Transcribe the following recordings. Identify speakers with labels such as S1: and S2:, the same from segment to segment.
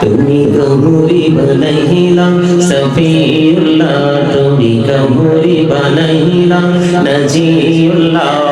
S1: তুমি কমুরি বনাইলাম সফিউল্লাহ তুমি কমুরি বনাইলাম নজিউল্লাহ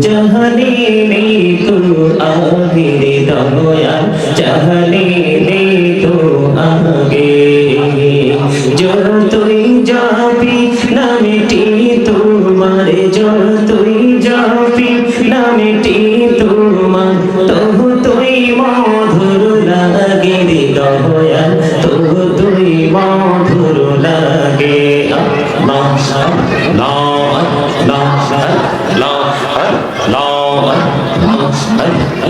S1: জহনি নেই তু আগে দয়া জহনি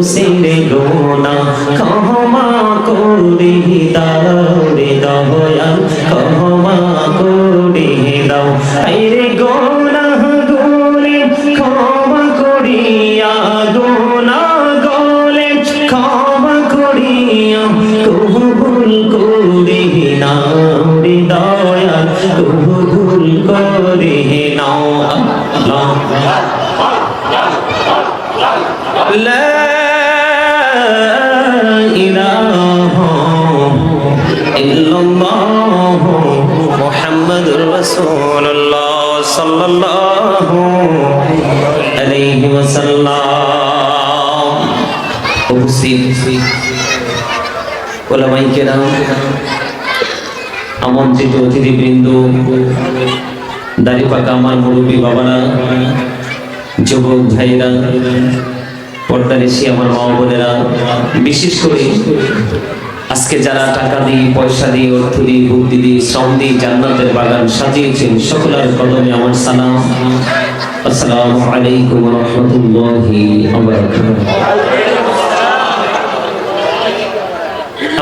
S1: কুরসির গোনা। ক্ষমা করে দাও রে দয়াল। ক্ষমা উপস্থিত ওলামাই কেরাম আমন্ত্রিত অতিথিবৃন্দ দাড়ি পাকা আমার মুরব্বী বাবারা, যুবক ভাইরা পর্দারেশি আমার মা বোনেরা, বিশেষ করে আজকে যারা টাকা দিয়ে, পয়সা দিয়ে, অর্থ দিয়ে, বুদ্ধি দিয়ে, শ্রম দিয়ে জান্নাতের বাগান সাজিয়েছেন, সকলের কদমে আমার সালাম। আসসালামু আলাইকুম রহমতুল্লাহি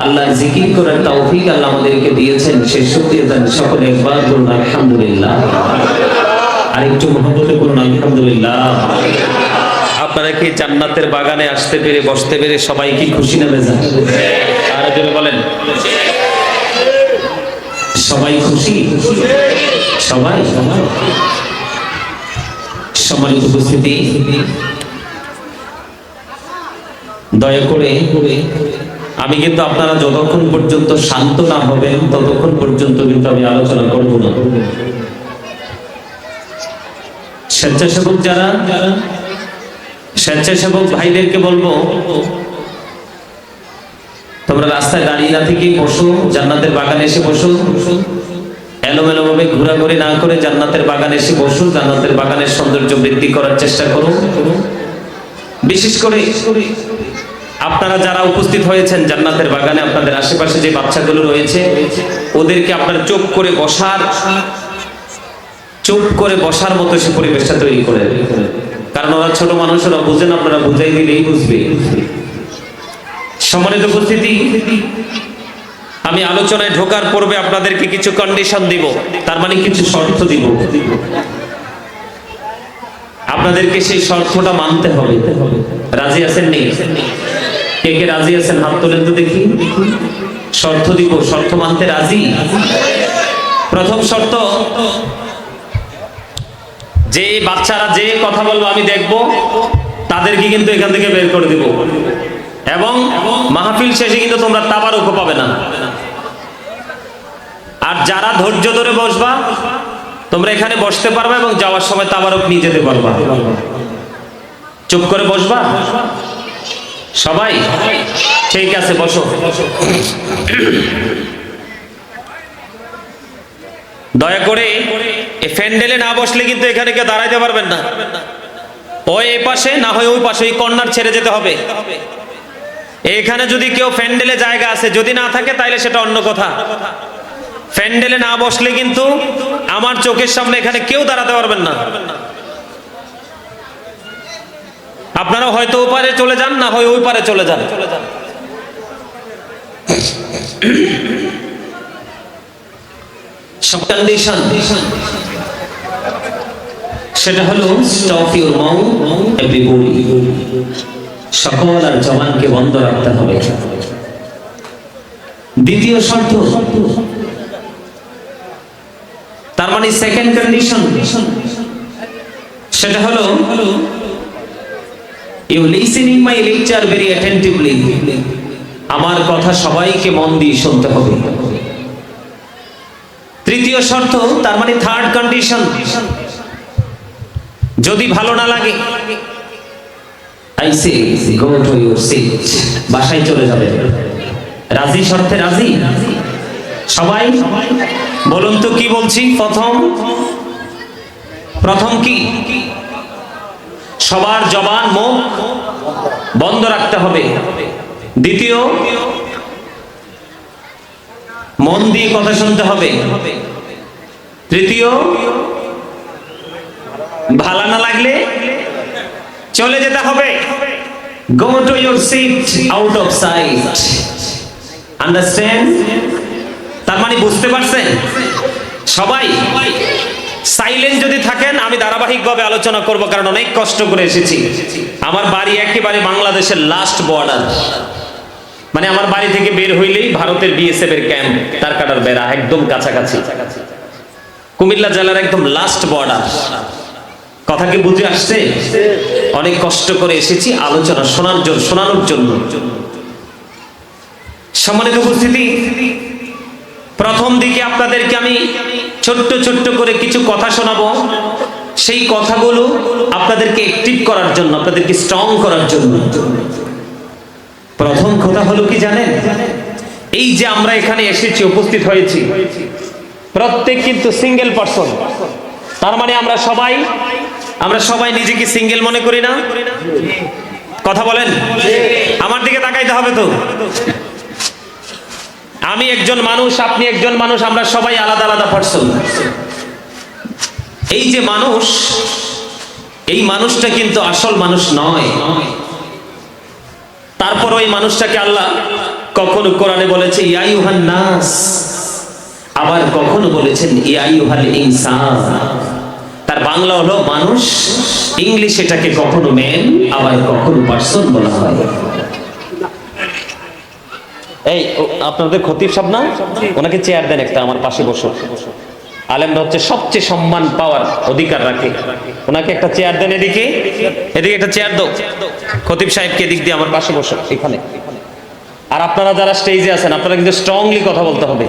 S1: আল্লাহর জিকির করার তৌফিক আল্লাহ আমাদেরকে দিয়েছেন, সে শুকরিয়া দেন সকলে একবার বলুন, আলহামদুলিল্লাহ। আর একটু মহব্বতে বলুন আলহামদুলিল্লাহ। আপনারা কি জান্নাতের বাগানে আসতে পেরে, বসতে পেরে সবাই কি খুশি না বেজা আর জন্য বলেন। সবাই খুশি? সবাই? সম্মানিত উপস্থিতি? দয়া করে আমি কিন্তু আপনারা যতক্ষণ পর্যন্ত শান্ত না হবেন, ততক্ষণ পর্যন্ত কিন্তু আমি আলোচনা করব না। স্বেচ্ছাসেবক যারা, স্বেচ্ছাসেবক ভাইদেরকে বলব, তোমরা রাস্তায় দাঁড়িয়ে না থেকে বসো, জান্নাতের বাগানে এসে বসো। এলোমেলো ভাবে ঘোরাঘুরি না করে জান্নাতের বাগানে এসে বসো, জান্নাতের বাগানের সৌন্দর্য বৃদ্ধি করার চেষ্টা করো। বিশেষ করে আপনারা যারা উপস্থিত হয়েছেন জান্নাতের বাগানে, আপনাদের আশেপাশে যে বাচ্চাগুলো রয়েছে, ওদেরকে আপনার চোখ করে বসার চুপ করে বসার মতো সে পরিবেশটা তৈরি করে কারণ ওরা ছোট মানুষ, ওরা বুঝেন আপনারা বুঝাই দিলেই বুঝবে। সম্মানিত উপস্থিতি, আমি আলোচনায় ঢোকার পূর্বে আপনাদেরকে কিছু কন্ডিশন দিব। তার মানে কিছু শর্ত দিব। আপনাদেরকে সেই শর্তটা মানতে হবে। রাজি আছেন নেই কে কে রাজি আছেন হাত তোলেন তো দেখি। শর্ত দিব, শর্ত মানতে রাজি? প্রথম শর্ত, যে বাচ্চারা যে কথা বলব আমি দেখব, তাদেরকে কিন্তু এখান থেকে বের করে দিব। এবং মাহফিল শেষে কিন্তু তোমরা তাবারুকও পাবে না। আর যারা ধৈর্য ধরে বসবা, তোমরা এখানে বসতে পারবে এবং যাওয়ার সময় তাবারক নিয়ে যেতে পারবা চুপ করে বসবা? সবাই? ঠিক আছে, বসো। দয়া করে ফ্যান্ডেলে না বসলে কিন্তু এখানে কেউ দাঁড়াইতে পারবেন না। ওই এ পাশে, না হয় ওই পাশে, ওই কর্নার ছেড়ে যেতে হবে। এখানে যদি কেউ ফ্যান্ডেলে জায়গা আছে, যদি না থাকে, তাইলে সেটা অন্য কথা। ফ্যান্ডেলে না বসলে কিন্তু আমার চোখের সামনে এখানে কেউ দাঁড়াতে পারবেন না। আপনারা হয়তো ওপারে চলে যান, না হয় ওই পারে চলে যান। সেটা হলো স্টপ ইউর মাউথ এভরিবডি সকল আর জবানকে বন্ধ রাখতে হবে। দ্বিতীয় শর্ত। তার মানে সেকেন্ড কন্ডিশন সেটা হলো you listening my lecture very attentively আমার কথা সবাইকে মন দিয়ে শুনতে হবে। তৃতীয় শর্ত, তার মানে থার্ড কন্ডিশন যদি ভালো না লাগে I say go to your seat বাসায় চলে যাবে। রাজি শর্তে রাজি? সবাই? বলুন তো কি বলছি? প্রথম। প্রথম কি? সবার জবান মুখ বন্ধ রাখতে হবে। দ্বিতীয়, মন দিয়ে কথা শুনতে হবে। তৃতীয়, ভালো না লাগলে চলে যেতে হবে। Go to your seat out of sight understand তার মানে বুঝতে পারছেন? সবাই সাইলেন্ট যদি থাকেন, আমি ধারাবাহিকভাবে আলোচনা করব কারণ অনেক কষ্ট করে এসেছি। আমার বাড়ি একেবারে বাংলাদেশের লাস্ট বর্ডার মানে আমার বাড়ি থেকে বের হইলেই ভারতের বিএসএফ এর ক্যাম্প তার কাটার বেড়া, একদম কাছাকাছি। কুমিল্লা জেলার একদম লাস্ট বর্ডার কথা কি বুঝে আসছে? অনেক কষ্ট করে এসেছি আলোচনা শোনার জন্য, শোনানোর জন্য। সম্মানিত উপস্থিতি, প্রথম দিকে আপনাদেরকে আমি ছোট্ট ছোট্ট করে কিছু কথা শোনাবো। সেই কথাগুলো আপনাদেরকে অ্যাক্টিভ করার জন্য, আপনাদেরকে স্ট্রং করার জন্য। প্রথম কথা হলো কি জানেন? এই যে আমরা এখানে এসেছি, উপস্থিত হয়েছি, প্রত্যেক কিন্তু সিঙ্গেল পার্সন তার মানে আমরা সবাই আমরা সবাই নিজেকে সিঙ্গেল মনে করি না? কথা বলেন? আমার দিকে তাকাইতে হবে তো। আমি একজন মানুষ, আপনি একজন মানুষ, আমরা সবাই আলাদা আলাদা পার্সন এই যে মানুষ, এই মানুষটা কিন্তু আসল মানুষ নয়। তারপর ওই মানুষটাকে আল্লাহ কখনো কোরআনে বলেছে ইয়াইউহান নাস। আবার কখনো বলেছেন ইয়াইউহাল ইনসান। তার বাংলা হলো মানুষ, ইংলিশ এটাকে কখনো ম্যান আবার কখনো পার্সন বলা হয়। এই আপনাদের খতিব সাহেব না? ওনাকে চেয়ার দেন একটা, আমার পাশে বসো আলেমরা হচ্ছে সবচেয়ে সম্মান পাওয়ার অধিকার রাখে। ওনাকে একটা চেয়ার দেন এদিকে। এদিকে একটা চেয়ার দাও। খতিব সাহেবকে এদিক দিয়ে আমার পাশে বসো এখানে। আর আপনারা যারা স্টেজে আছেন, আপনারা কিন্তু স্ট্রংলি কথা বলতে হবে।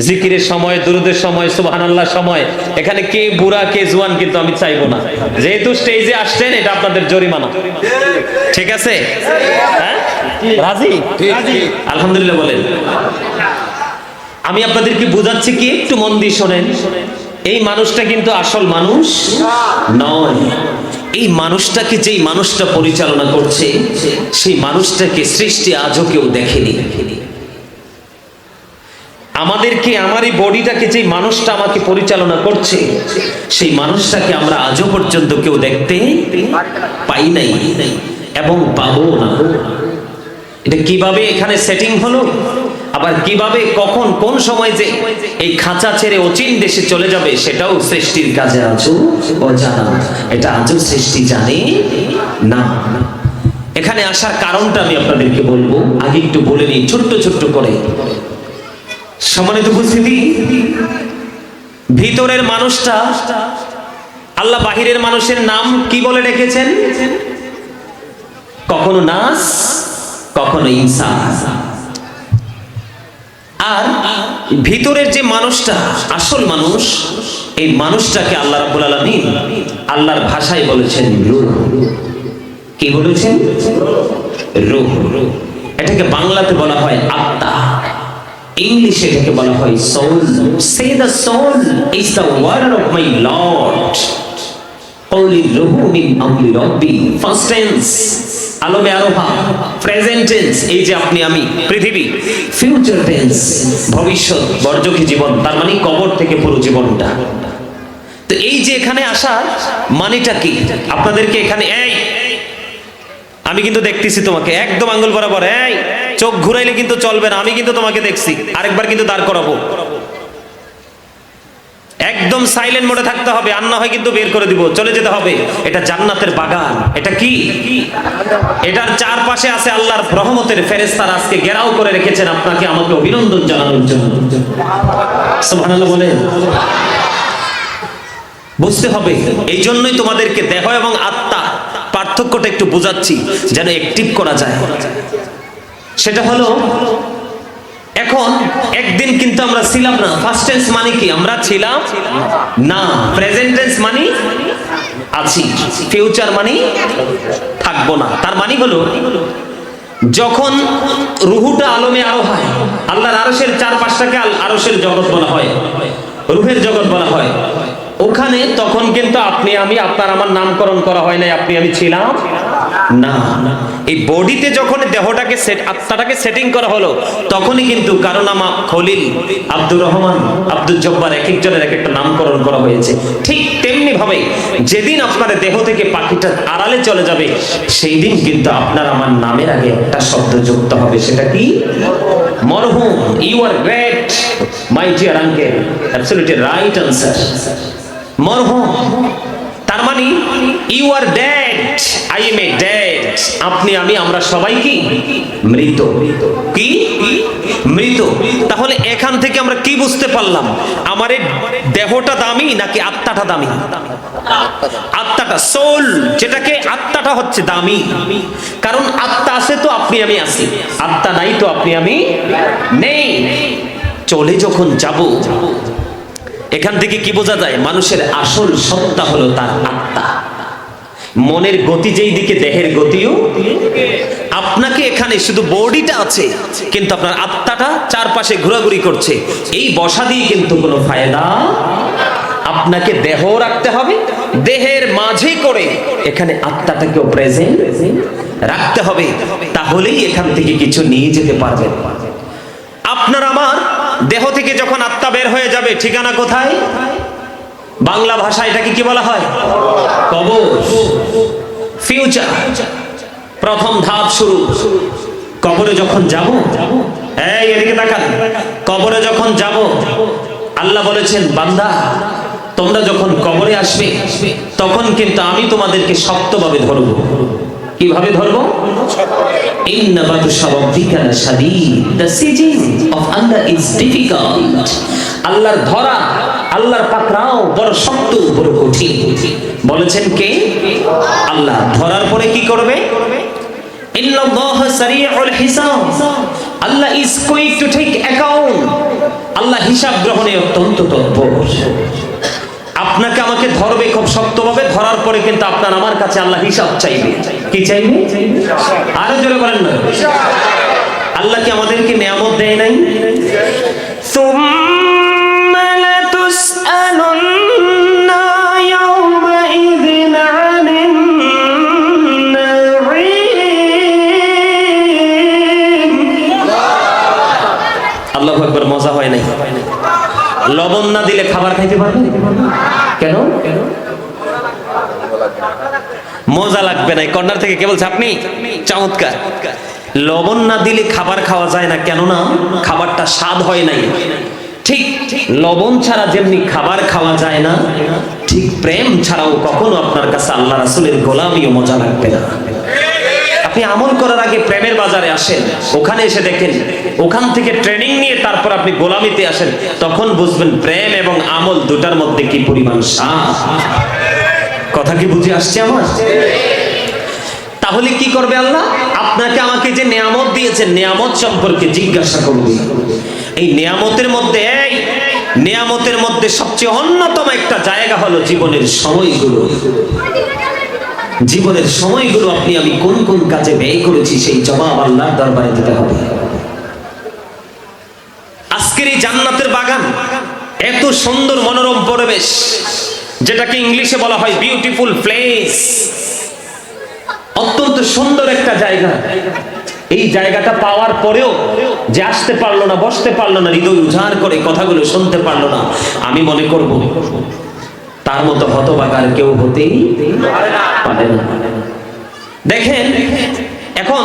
S1: জিকিরের সময়, দুরুদের সময় সুবাহান সময়, এখানে কে বুড়া, কে জুয়ান কিন্তু আমি চাইব না। যেহেতু স্টেজে আসছেন, এটা আপনাদের জরিমানা। ঠিক আছে? হ্যাঁ? রাজি? আলহামদুলিল্লাহ বলেন। আমি আপনাদেরকে বোঝাচ্ছি কি একটু মন দিয়ে শোনেন। এই মানুষটা কিন্তু আসল মানুষ নয়। এই মানুষটাকে যেই মানুষটা পরিচালনা করছে সেই মানুষটাকে সৃষ্টি আজও কেউ দেখেনি। আমাদেরকে আমার এই বডিটাকে যে মানুষটা আমাকে পরিচালনা করছে সেই মানুষটাকে আমরা আজও পর্যন্ত কেউ দেখতে পাই নাই এবং পাবো না। এটা কীভাবে এখানে সেটিং হলো? আবার কীভাবে, কখন, কোন সময় যে এই খাঁচা ছেড়ে অচিন দেশে চলে যাবে, সেটাও সৃষ্টির কাজে আজও অজানা। এটা আজও সৃষ্টি জানে না। এখানে আসার কারণটা আমি আপনাদেরকে বলব। আগে একটু বলে নিই, ছোট্ট ছোট্ট করে। সম্মানিত উপস্থিতি, ভিতরের মানুষটা, আল্লাহ বাহিরের মানুষের নাম কি বলে রেখেছেন? কখনো নাস কখনো ইনসান। আর ভিতরের যে মানুষটা, আসল মানুষ, এই মানুষটাকে আল্লাহ রাব্বুল আলামিন আল্লাহর ভাষায় বলেছেন রূহ। কি বলেছেন? রূহ। এটাকে বাংলাতে বলা হয় আত্মা। ইংলিশে এটাকে বলা হয় soul say the soul is the word of my lord কৌলি রুহু মিন আমরি রব্বি। ফার্স্ট টেন্স আলোবে আরোহা প্রেজেন্ট টেন্স এই যে আপনি, আমি, পৃথিবী। ফিউচার টেন্স ভবিষ্যৎ, বর্জকি জীবন, তার মানে কবর থেকে পুরো জীবনটা। তো এই যে এখানে আসার মানেটা কি? আপনাদেরকে এখানে, এই, আমি কিন্তু দেখতেছি তোমাকে, একদম আঙ্গুল বরাবর, এই, চোখ ঘুরাইলে কিন্তু চলবে না, আমি কিন্তু তোমাকে দেখছি, আরেকবার কিন্তু দাঁড় করাবো। একদম সাইলেন্ট মোডে থাকতে হবে, আর না হয় কিন্তু বের করে দিব, চলে যেতে হবে। এটা জান্নাতের বাগান। এটা কি? এটার চারপাশে আছে আল্লাহর রহমতের ফেরেস্তার আজকে গেরাও করে রেখেছেন, আপনাকে আমাকে অভিনন্দন জানানোর জন্য। সুবহানাল্লাহ বলেন। বুঝতে হবে, এই জন্যই তোমাদেরকে দেহ এবং আত্মা পার্থক্যটা একটু বোঝাচ্ছি, যেন অ্যাক্টিভ করা যায়। সেটা হলো এখন একদিন কিন্তু আমরা ছিলাম না। ফার্স্ট টেন্স মানে কি? আমরা ছিলাম না। প্রেজেন্ট টেন্স মানে আছি। ফিউচার মানে থাকব না। তার মানে হলো, যখন রুহুটা আলমে আরও হয়, আল্লাহর আরশের চার পাঁচটাকে আরশের জগৎ বলা হয়, রুহের জগৎ বলা হয়, ওখানে তখন কিন্তু আপনি, আমি, আপনার আমার নামকরণ করা হয় নাই, আপনি, আমি ছিলাম না এই বডিতে যখন দেহটাকে সেট আত্মাটাকে সেটিং করা হলো, তখনই কিন্তু কারও নাম খলিল, আব্দুর রহমান আব্দুল জব্বার এক একজনের এক একটা নামকরণ করা হয়েছে। ঠিক তেমনি ভাবে যেদিন আপনার দেহ থেকে পাখিটা আড়ালে চলে যাবে সেই দিন কিন্তু আপনার আমার নামের আগে একটা শব্দ যুক্ত হবে। সেটা কি? মরহুম you are great my dear uncle absolutely right answer মরহুম, তার মানে you are dead I am আপনি, আমি, আমরা সবাই কি? মৃত। কি? মৃত। তাহলে এখান থেকে আমরা কি বুঝতে পারলাম? আমার দেহটা দামি নাকি আত্মাটা দামি? আত্মাটা সোল যেটাকে আত্মাটা হচ্ছে দামি। কারণ আত্মা আছে তো আপনি, আমি আছি। আত্মা নাই তো আপনি, আমি নেই। চলে যখন যাব, এখান থেকে কি বোঝা যায়? মানুষের আসল সত্তা হলো তার আত্মা। মনের গতি যেই দিকে, দেহের গতিও। আপনাকে এখানে শুধু বডিটা আছে, কিন্তু আপনার আত্মাটা চারপাশে ঘোরাঘুরি করছে। এই বসা দিয়ে কিন্তু কোনো ফায়দা আপনাকে দেহ রাখতে হবে, দেহের মাঝে করে এখানে আত্মাটাকেও প্রেজেন্ট রাখতে হবে। তাহলেই এখান থেকে কিছু নিয়ে যেতে পারবেন। আপনার আমার দেহ থেকে যখন আত্মা বের হয়ে যাবে, ঠিকানা কোথায়? বাংলা ভাষা এটাকে কি বলা হয়? কবর। ফিউচার প্রথম ধাপ শুরু। কবরে যখন যাব, এই এদিকে তাকান। কবরে যখন যাব, আল্লাহ বলেছেন, বান্দা, তোমরা যখন কবরে আসবে, তখন কিন্তু আমি তোমাদেরকে শক্তভাবে ধরবো। কীভাবে ধরবো? আল্লাহর ধরা আল্লাহর পাকড়াও বড় শক্ত, বড় কঠিন। বলেছেন কে? আল্লাহ। ধরার পরে কি করবে? Allah is to account Allah হিসাব গ্রহণে অত্যন্ত আপনাকে আমাকে ধরবে খুব শক্তভাবে, ধরার পরে কিন্তু আপনার আমার কাছে আল্লাহ হিসাব চাইবে। কি আরও জোরে না। আল্লাহ কি আমাদেরকে নিয়ামত দেয় নাই? لتسألن يومئذ عن النعيم আল্লাহ একবার মজা হয় নাই লবণ না দিলে খাবার খাইতে পারবে কেন মজা লাগবে না কর্নার থেকে কে বলছে আপনি চমৎকার লবণ না দিলে খাবার খাওয়া যায় না কেননা খাবারটা স্বাদ হয় নাই ঠিক লবণ ছাড়া যেমনি খাবার খাওয়া যায় না, ঠিক প্রেম ছাড়াও কখনো আপনার কাছে আল্লাহ রাসুলের গোলামিও মজা লাগবে না। আপনি আমল করার আগে প্রেমের বাজারে আসেন, ওখানে এসে দেখেন, ওখান থেকে ট্রেনিং নিয়ে তারপর আপনি গোলামিতে আসেন, তখন বুঝবেন প্রেম এবং আমল দুটার মধ্যে কি পরিমাণ কথা কি বুঝে আসছে আমার? তাহলে কি করবে আল্লাহ? আপনাকে আমাকে যে নিয়ামত দিয়েছেন, নিয়ামত সম্পর্কে জিজ্ঞাসা করবে এই নিয়ামতের মধ্যে, এই নিয়ামতের মধ্যে সবচেয়ে অন্যতম একটা জায়গা হলো জীবনের সময়গুলো। জীবনের সময়গুলো আপনি আমি কোন কোন কাজে ব্যয় করেছি সেই জবাব আল্লাহর দরবারে দিতে হবে। আজকের এই জান্নাতের বাগান এত সুন্দর মনোরম পরিবেশ, যেটাকে ইংলিশে বলা হয় বিউটিফুল প্লেস অত্যন্ত সুন্দর একটা জায়গা। এই জায়গাটা পাওয়ার পরেও যে আসতে পারল না, বসতে পারল না, হৃদয় উজাড় করে কথাগুলো শুনতে পারল না। আমি মনে করব, তার মতো হতবাগার কেউ হতেই পারে না। দেখেন, এখন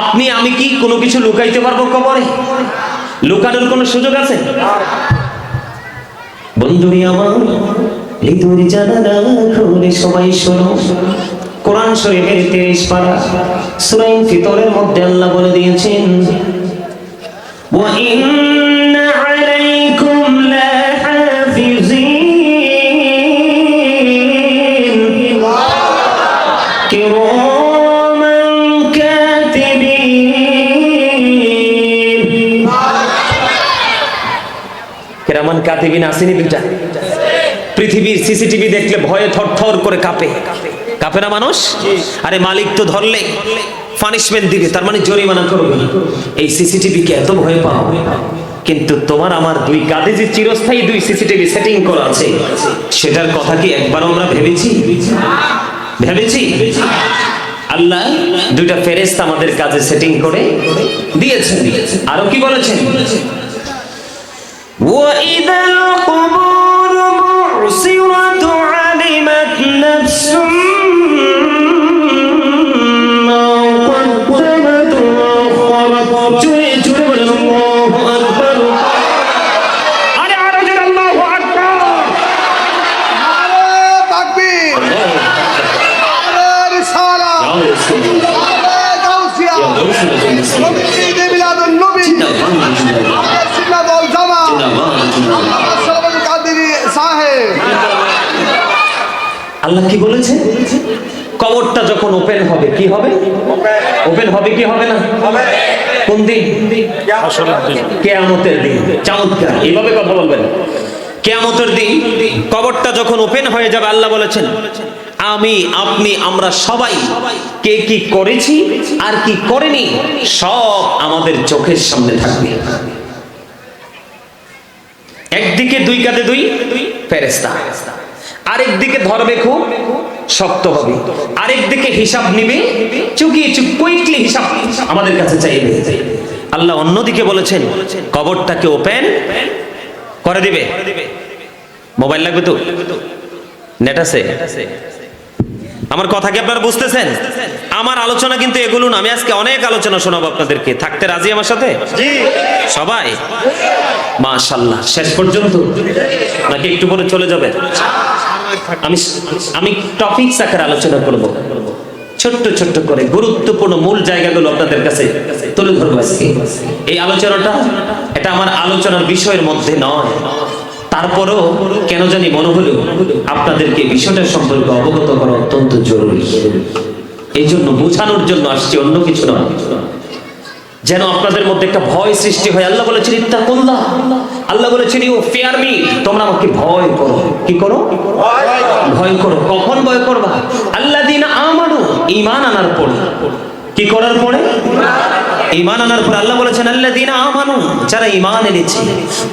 S1: আপনি, আমি কি কোনো কিছু লুকাইতে পারব কবরে? লুকানোর কোনো সুযোগ আছে? বন্ধুরি আমার হৃদয় জানালা খুলে সবাই শোনো। কোরআন শরীফের তিরিশ পারা, সুরাইন ফিতরের মধ্যে আল্লাহ বলে দিয়েছেন وَإِنَّ عَلَيْكُمْ لَحَافِظِينَ كِرَامًا كَاتِبِينَ কেরামান কাতিবিন আসেনি দুইটা পৃথিবীর সিসিটিভি দেখলে ভয়ে থরথর করে কাঁপে কাঁপে কাপেরা না মানুষ? আরে মালিক তো ধরলে পানিশমেন্ট দিবে, তার মানে জরিমানা করবে এই সিসিটিভিকে এত ভয় পাও? কিন্তু তোমার আমার দুই কাঁধে যে চিরস্থায়ী দুই সিসিটিভি সেটিং করা আছে, সেটার কথা কি একবার আমরা ভেবেছি? ভেবেছি? আল্লাহ দুইটা ফেরেস্ত আমাদের কাজে সেটিং করে দিয়েছেন। আরও কি বলেছেন? ওয়াইদাল কুবুর আল্লাহ কি বলেছে? কবরটা যখন ওপেন হবে, কি হবে? ওপেন হবে, কি হবে না? কোন দিন? কেয়ামতের দিন। চমৎকার। এইভাবে কথা বলবেন। কেয়ামতের দিন কবরটা যখন ওপেন হয়ে যাবে, আল্লাহ বলেছেন, আমি, আপনি, আমরা সবাই কে কি করেছি আর কি করেনি, সব আমাদের চোখের সামনে থাকবে। একদিকে দুই কাঁধে দুই ফেরেস্তা আরেক দিকে ধরবে খুব শক্ত হবে। আরেক দিকে হিসাব নিবে চুকিয়ে চুপ কুইকলি হিসাব আমাদের কাছে চাইবে। আল্লাহ অন্যদিকে বলেছেন কবরটাকে ওপেন করে দিবে। মোবাইল লাগবে তো? নেট আছে? আমার কথা কি আপনারা বুঝতেছেন? আমার আলোচনা কিন্তু এগুলো না আমি আজকে অনেক আলোচনা শোনাবো আপনাদেরকে। থাকতে রাজি আমার সাথে? জি। সবাই? মাশাল্লাহ শেষ পর্যন্ত? নাকি একটু পরে চলে যাবে আমি আমি টপিকস আকারে আলোচনা করব। ছোট্ট ছোট্ট করে গুরুত্বপূর্ণ মূল জায়গাগুলো আপনাদের কাছে তুলে ধরবো আজকে। এই আলোচনাটা এটা আমার আলোচনার বিষয়ের মধ্যে নয়। তারপরেও কেন জানি মনে হলো আপনাদেরকে বিষয়টা সম্পর্কে অবগত করা অত্যন্ত জরুরি। এই জন্য বোঝানোর জন্য আসছে, অন্য কিছু নয়। যেন আপনাদের মধ্যে একটা ভয় সৃষ্টি হয়। আল্লাহ বলেছেন ইত্তা কোল্লা আল্লাহ বলেছেন, ইউ ফেয়ার মি। তোমরা আমাকে ভয় করো। কি করো? ভয় করো। কখন ভয় করবা? আল্লাহ দিন আমারও ইমান আনার পরে। কি করার পরে? ইমান আনার পর আল্লাহ বলেছেন আল্লাহ দিন আমানু যারা ইমান এনেছে।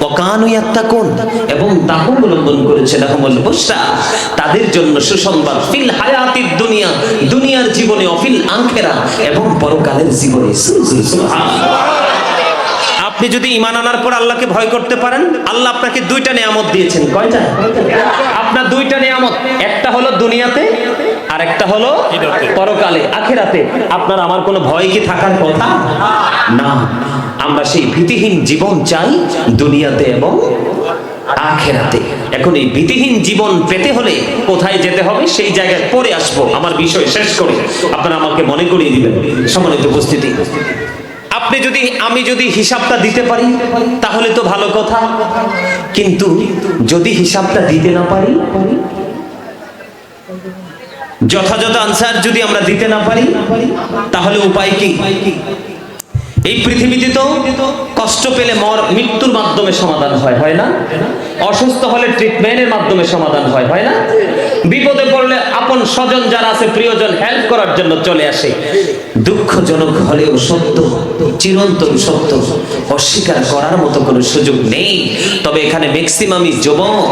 S1: অকানু ইয়াত্তাকুন এবং তাকু অবলম্বন করেছে, লাহুমুল বুশরা। তাদের জন্য সুসংবাদ, ফিল হায়াতিদ দুনিয়া দুনিয়ার জীবনে, অফিল আখিরা এবং পরকালের জীবনে। আপনি যদি ইমান আনার পর আল্লাহকে ভয় করতে পারেন, আল্লাহ আপনাকে দুইটা নিয়ামত দিয়েছেন। কয়টা? আপনার দুইটা নিয়ামত। একটা হলো দুনিয়াতে আর একটা হলো পরকালে, আখেরাতে। আপনার আমার কোনো ভয় কি থাকার কথা? না। আমরা সেই ভীতিহীন জীবন চাই দুনিয়াতে এবং আখেরাতে। এখন এই ভীতিহীন জীবন পেতে হলে কোথায় যেতে হবে সেই জায়গায় পরে আসব। আমার বিষয় শেষ করে। আপনারা আমাকে মনে করিয়ে দিবেন। সম্মানিত উপস্থিতি। আপনি যদি, আমি যদি হিসাবটা দিতে পারি, তাহলে তো ভালো কথা। কিন্তু যদি হিসাবটা দিতে না পারি যথাযথ আনসার যদি আমরা দিতে না পারি, তাহলে উপায় কি? এই পৃথিবীতে তো কষ্ট পেলে মর, মৃত্যুর মাধ্যমে সমাধান হয় হয় না? অসুস্থ হলে ট্রিটমেন্টের মাধ্যমে সমাধান হয় হয় না? বিপদে পড়লে আপন স্বজন যারা আছে, প্রিয়জন হেল্প করার জন্য চলে আসে। দুঃখজনক হলেও সত্য, চিরন্তন সত্য, অস্বীকার করার মতো কোনো সুযোগ নেই। তবে এখানে ম্যাক্সিমামই যুবক।